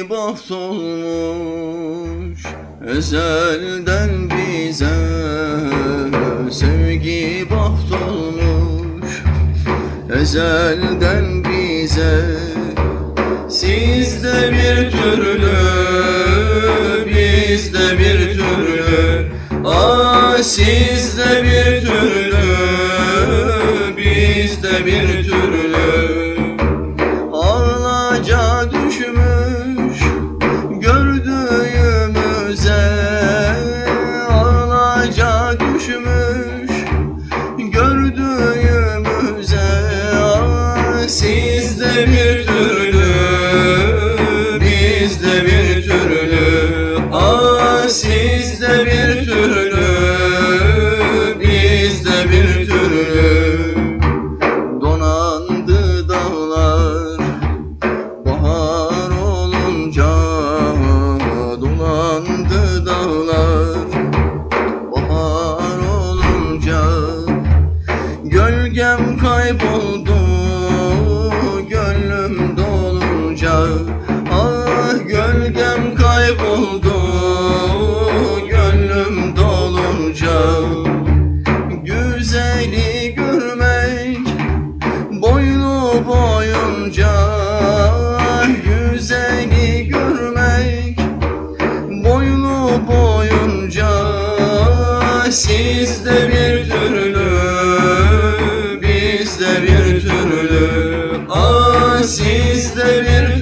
baht olmuş Ezelden bize sevgi baht olmuş Ezelden bize Sizde bir türlü Bizde bir türlü. Ah sizde bir türlü Bizde bir türlü Sizde bir türlü bizde bir türlü Ah sizde bir türlü bizde bir türlü. Donandı dağlar Bahar olunca dolandı dağlar Bahar olunca Gölgem kayboldu kayboldu gönlüm dolunca. Güzeli görmek boylu boyunca. Güzeli görmek boylu boyunca. Sizde bir türlü bizde bir türlü. Ah sizde bir